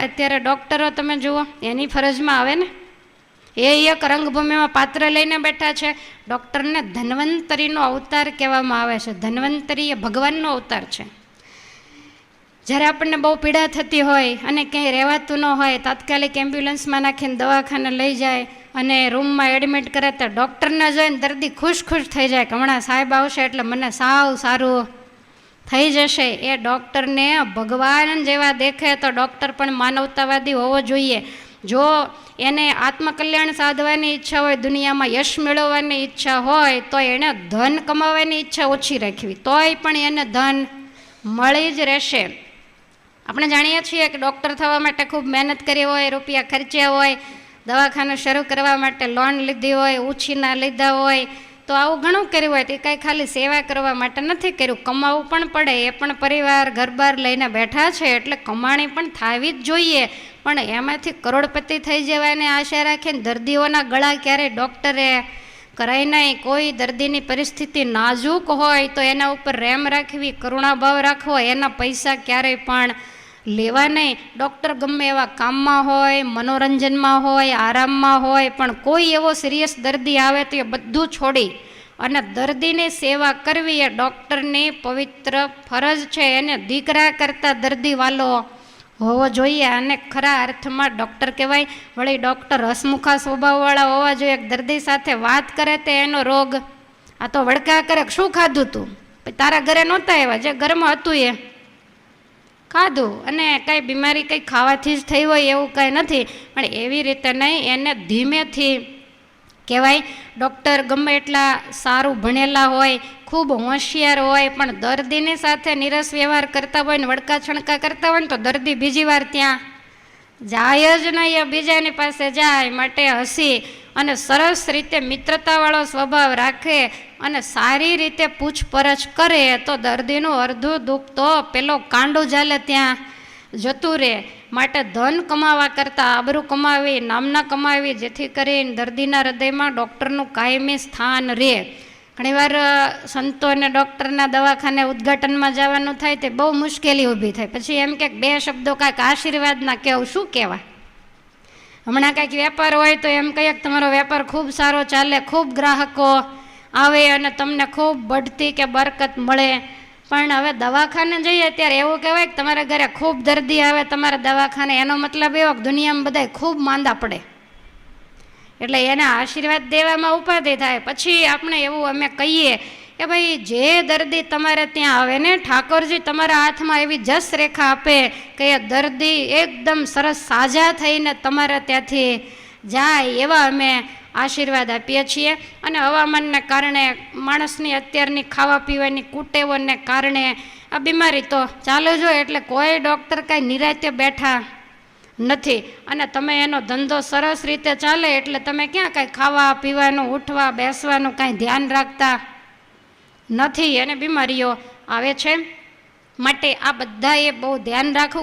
અત્યારે ડૉક્ટરો તમે જુઓ, એની ફરજમાં આવે ને. એ એક રંગભૂમિમાં પાત્ર લઈને બેઠા છે. ડૉક્ટરને ધન્વંતરીનો અવતાર કહેવામાં આવે છે. ધન્વંતરી એ ભગવાનનો અવતાર છે. જ્યારે આપણને બહુ પીડા થતી હોય અને ક્યાંય રહેવાતું ન હોય, તાત્કાલિક એમ્બ્યુલન્સમાં નાખીને દવાખાને લઈ જાય અને રૂમમાં એડમિટ કરે તો ડૉક્ટરને જોઈને દર્દી ખુશ ખુશ થઈ જાય કે હમણાં સાહેબ આવશે એટલે મને સાવ સારું થઈ જશે. એ ડૉક્ટરને ભગવાન જેવા દેખે તો ડૉક્ટર પણ માનવતાવાદી હોવો જોઈએ. જો એને આત્મકલ્યાણ સાધવાની ઈચ્છા હોય, દુનિયામાં યશ મેળવવાની ઈચ્છા હોય, તો એણે ધન કમાવાની ઈચ્છા ઓછી રાખવી. તોય પણ એને ધન મળી જ રહેશે. આપણે જાણીએ છીએ કે ડૉક્ટર થવા માટે ખૂબ મહેનત કરી હોય, રૂપિયા ખર્ચ્યા હોય, દવાખાનું શરૂ કરવા માટે લોન લીધી હોય, ઉછીના લીધા હોય તો આવું ઘણું કર્યું હોય તે કાંઈ ખાલી સેવા કરવા માટે નથી કર્યું. કમાવું પણ પડે, એ પણ પરિવાર ઘરબાર લઈને બેઠા છે એટલે કમાણી પણ થાવી જ જોઈએ. પણ એમાંથી કરોડપતિ થઈ જવાની આશા રાખીને દર્દીઓના ગળા ક્યારેય ડૉક્ટરે કરાય નહીં. કોઈ દર્દીની પરિસ્થિતિ નાજુક હોય તો એના ઉપર રેમ રાખવી, કરુણાભાવ રાખવો, એના પૈસા ક્યારેય પણ લેવા નહીં. ડૉક્ટર ગમે એવા કામમાં હોય, મનોરંજનમાં હોય, આરામમાં હોય, પણ કોઈ એવો સિરિયસ દર્દી આવે તો એ બધું છોડી. અને દર્દીની સેવા કરવી એ ડૉક્ટરની પવિત્ર ફરજ છે. એને દીકરા કરતાં દર્દીવાલો હોવો જોઈએ અને ખરા અર્થમાં ડૉક્ટર કહેવાય. વળી ડૉક્ટર હસમુખા સ્વભાવવાળા હોવા જોઈએ. દર્દી સાથે વાત કરે તે એનો રોગ, આ તો વડકા કરે, શું ખાધું તું? તારા ઘરે નહોતા આવ્યા, જે ઘરમાં હતું એ. ખાધું અને કાંઈ બીમારી કંઈ ખાવાથી જ થઈ હોય એવું કાંઈ નથી. પણ એવી રીતે નહીં, એને ધીમેથી કહેવાય, ડૉક્ટર ગમે એટલા સારું ભણેલા હોય, ખૂબ હોશિયાર હોય, પણ દર્દીની સાથે નિરસ વ્યવહાર કરતા હોય ને વડકા છણકા કરતા હોય ને તો દર્દી બીજી વાર ત્યાં જાય જ નહીં બીજાની પાસે જાય, માટે હસી અને સરસ રીતે મિત્રતાવાળો સ્વભાવ રાખે અને સારી રીતે પૂછપરછ કરે તો દર્દીનું અડધું દુઃખ તો પેલો કાંડો ચાલે ત્યાં, જતું રહે. માટે ધન કમાવા કરતાં આબરૂ કમાવી, નામના કમાવી, જેથી કરીને દર્દીના હૃદયમાં ડૉક્ટરનું કાયમી સ્થાન રહે. ઘણીવાર સંતો અને ડૉક્ટરના દવાખાને ઉદ્ઘાટનમાં જવાનું થાય તે બહુ મુશ્કેલી ઊભી થાય. પછી એમ કે, બે શબ્દો કાંઈક આશીર્વાદના કહેવું શું કહેવાય? હમણાં કાંઈક વેપાર હોય તો એમ કહીએ કે તમારો વેપાર ખૂબ સારો ચાલે, ખૂબ ગ્રાહકો આવે અને તમને ખૂબ બઢતી કે બરકત મળે. પણ હવે દવાખાને જઈએ ત્યારે એવું કહેવાય કે તમારા ઘરે ખૂબ દર્દી આવે, તમારા દવાખાને એનો મતલબ એવો કે દુનિયામાં બધા ખૂબ માંદા પડે. એટલે એને આશીર્વાદ દેવામાં ઉપાધિ થાય. પછી આપણે એવું અમે કહીએ કે ભાઈ, જે દર્દી તમારે ત્યાં આવે ને, ઠાકોરજી તમારા હાથમાં એવી જસ રેખા આપે કે એ દર્દી એકદમ સરસ સાજા થઈને તમારા ત્યાંથી જાય એવા અમે આશીર્વાદ આપીએ છીએ. અને હવામાનને કારણે માણસની અત્યારની ખાવા પીવાની કુટેવોને કારણે આ બીમારી તો ચાલુ જ હોય, એટલે કોઈ ડૉક્ટર કાંઈ નિરાતે બેઠા નથી. અને તમે એનો ધંધો સરસ રીતે ચાલે, એટલે તમે ક્યાં કાંઈ ખાવા, પીવાનું, ઉઠવા, બેસવાનું કાંઈ ધ્યાન રાખતા નથી અને બીમારીઓ આવે છે. માટે આ બધાએ બહુ ધ્યાન રાખવું